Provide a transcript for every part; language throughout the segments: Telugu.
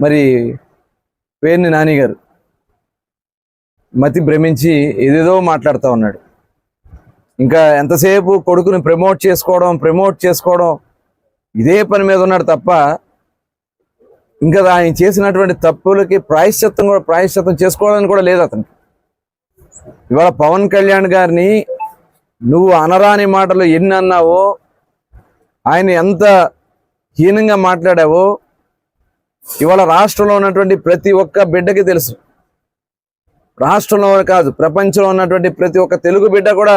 మరి పేర్ని నాని గారు మతి భ్రమించి ఏదేదో మాట్లాడుతూ ఉన్నాడు. ఇంకా ఎంతసేపు కొడుకుని ప్రమోట్ చేసుకోవడం ప్రమోట్ చేసుకోవడం ఇదే పని మీద ఉన్నాడు తప్ప ఇంకా ఆయన చేసినటువంటి తప్పులకి ప్రాయశ్చిత్తం కూడా ప్రాయశ్చిత్తం చేసుకోవడానికి కూడా లేదు అతనికి. ఇవాళ పవన్ కళ్యాణ్ గారిని నువ్వు అనరాని మాటలు ఎన్ని అన్నావో ఆయన ఎంత హీనంగా మాట్లాడావో ఇవాళ రాష్ట్రంలో ఉన్నటువంటి ప్రతి ఒక్క బిడ్డకి తెలుసు. రాష్ట్రంలో కాదు ప్రపంచంలో ఉన్నటువంటి ప్రతి ఒక్క తెలుగు బిడ్డ కూడా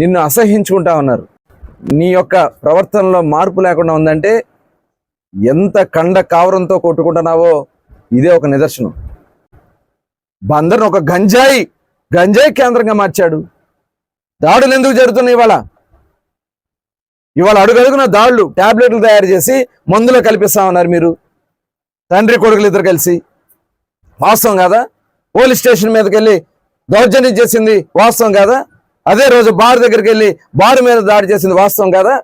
నిన్ను అసహించుకుంటా ఉన్నారు. నీ యొక్క ప్రవర్తనలో మార్పు లేకుండా ఉందంటే ఎంత కండ కావరంతో కొట్టుకుంటున్నావో ఇదే ఒక నిదర్శనం. బందర్ను ఒక గంజాయి గంజాయి కేంద్రంగా మార్చాడు. దాడులు ఎందుకు జరుగుతున్నాయి ఇవాళ? ఇవాళ అడుగడుగున దాడులు టాబ్లెట్లు తయారు చేసి మందులో కల్పిస్తా ఉన్నారు మీరు. తండ్రి కొడుకులు ఇద్దరు కలిసి వాస్తవం కాదా? పోలీస్ స్టేషన్ మీదకి వెళ్ళి దౌర్జన్యం చేసింది వాస్తవం కాదా? అదే రోజు బార్ దగ్గరికి వెళ్ళి బార్ మీద దాడి చేసింది వాస్తవం కాదా?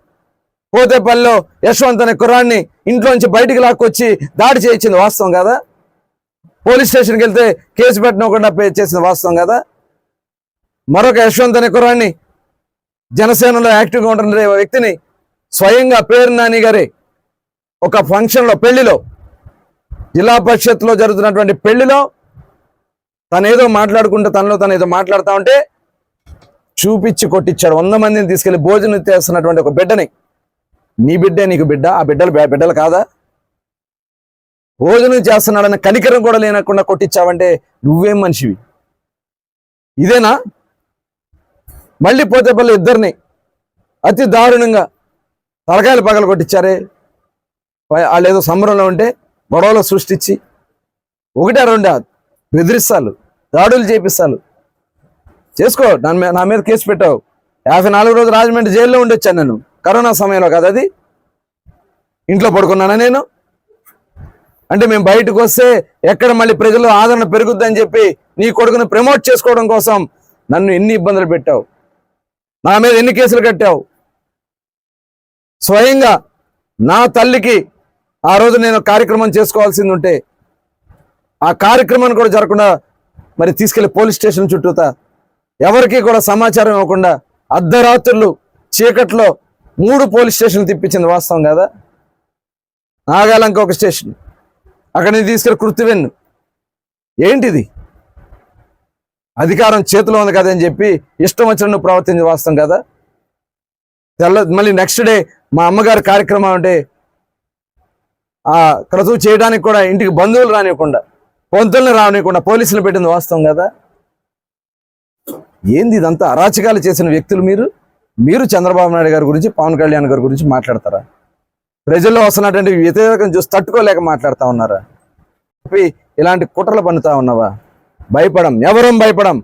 పోతేపల్లిలో యశ్వంత్ అనే కుర్రాన్ని ఇంట్లోంచి బయటికి లాక్కొచ్చి దాడి చేయించింది వాస్తవం కాదా? పోలీస్ స్టేషన్కి వెళ్తే కేసు పెట్టనకుండా పే చేసింది వాస్తవం కదా? మరొక యశ్వంత్ అనే కుర్రాన్ని జనసేనలో యాక్టివ్గా ఉంటున్న వ్యక్తిని స్వయంగా పేరు నాని గారి ఒక ఫంక్షన్లో పెళ్ళిలో జిల్లా పరిషత్లో జరుగుతున్నటువంటి పెళ్ళిలో తను ఏదో మాట్లాడుకుంటే తనలో తను ఏదో మాట్లాడుతూ ఉంటే చూపించి కొట్టించాడు. వంద మందిని తీసుకెళ్ళి భోజనం చేస్తున్నటువంటి ఒక బిడ్డని. నీ బిడ్డే నీకు బిడ్డ ఆ బిడ్డలు బిడ్డలు కాదా? భోజనం చేస్తున్నాడని కనికరం కూడా లేనకుండా కొట్టించావంటే నువ్వేం మనిషివి? ఇదేనా? మళ్ళీ పోతేపల్లి ఇద్దరిని అతి దారుణంగా తలకాయలు పగలు కొట్టించారే వాళ్ళు ఏదో సంబరంలో ఉంటే గొడవలు సృష్టించి ఒకటే రెండా బెదిరిస్తాలు దాడులు చేపిస్తాలు. చేసుకో నా మీద నా మీద కేసు పెట్టావు. యాభై నాలుగు రోజులు రాజమండ్రి జైల్లో ఉండొచ్చాను నేను. కరోనా సమయంలో కదా అది? ఇంట్లో పడుకున్నానా నేను? అంటే మేము బయటకు వస్తే ఎక్కడ మళ్ళీ ప్రజల్లో ఆదరణ పెరుగుద్దని చెప్పి నీ కొడుకుని ప్రమోట్ చేసుకోవడం కోసం నన్ను ఎన్ని ఇబ్బందులు పెట్టావు? నా మీద ఎన్ని కేసులు కట్టావు? స్వయంగా నా తల్లికి ఆ రోజు నేను కార్యక్రమం చేసుకోవాల్సింది ఉంటే ఆ కార్యక్రమాన్ని కూడా జరగకుండా మరి తీసుకెళ్ళి పోలీస్ స్టేషన్ చుట్టూత ఎవరికి కూడా సమాచారం ఇవ్వకుండా అర్ధరాత్రులు చీకట్లో మూడు పోలీస్ స్టేషన్లు తిప్పించింది వాస్తవం కదా? నాగాలంక ఒక స్టేషన్. అక్కడ నుంచి తీసుకెళ్ళి కృత్తివెన్ను. ఏంటిది? అధికారం చేతిలో ఉంది కదా అని చెప్పి ఇష్టం వచ్చినట్టు ప్రవర్తించి వాస్తవం కదా? తెల్ల మళ్ళీ నెక్స్ట్ డే మా అమ్మగారి కార్యక్రమం అంటే క్రతువు చేయడానికి కూడా ఇంటికి బంధువులు రానివ్వకుండా పొంతుల్ని రానివ్వకుండా పోలీసులు పెట్టింది వాస్తవం కదా? ఏంది ఇదంతా? అరాచకాలు చేసిన వ్యక్తులు మీరు? మీరు చంద్రబాబు నాయుడు గారి గురించి పవన్ కళ్యాణ్ గారి గురించి మాట్లాడతారా? ప్రజల్లో వస్తున్నటువంటి వ్యతిరేకం చూసి తట్టుకోలేక మాట్లాడుతూ ఉన్నారా? ఇలాంటి కుట్రలు పన్నుతా ఉన్నావా? భయపడం. ఎవరం భయపడం?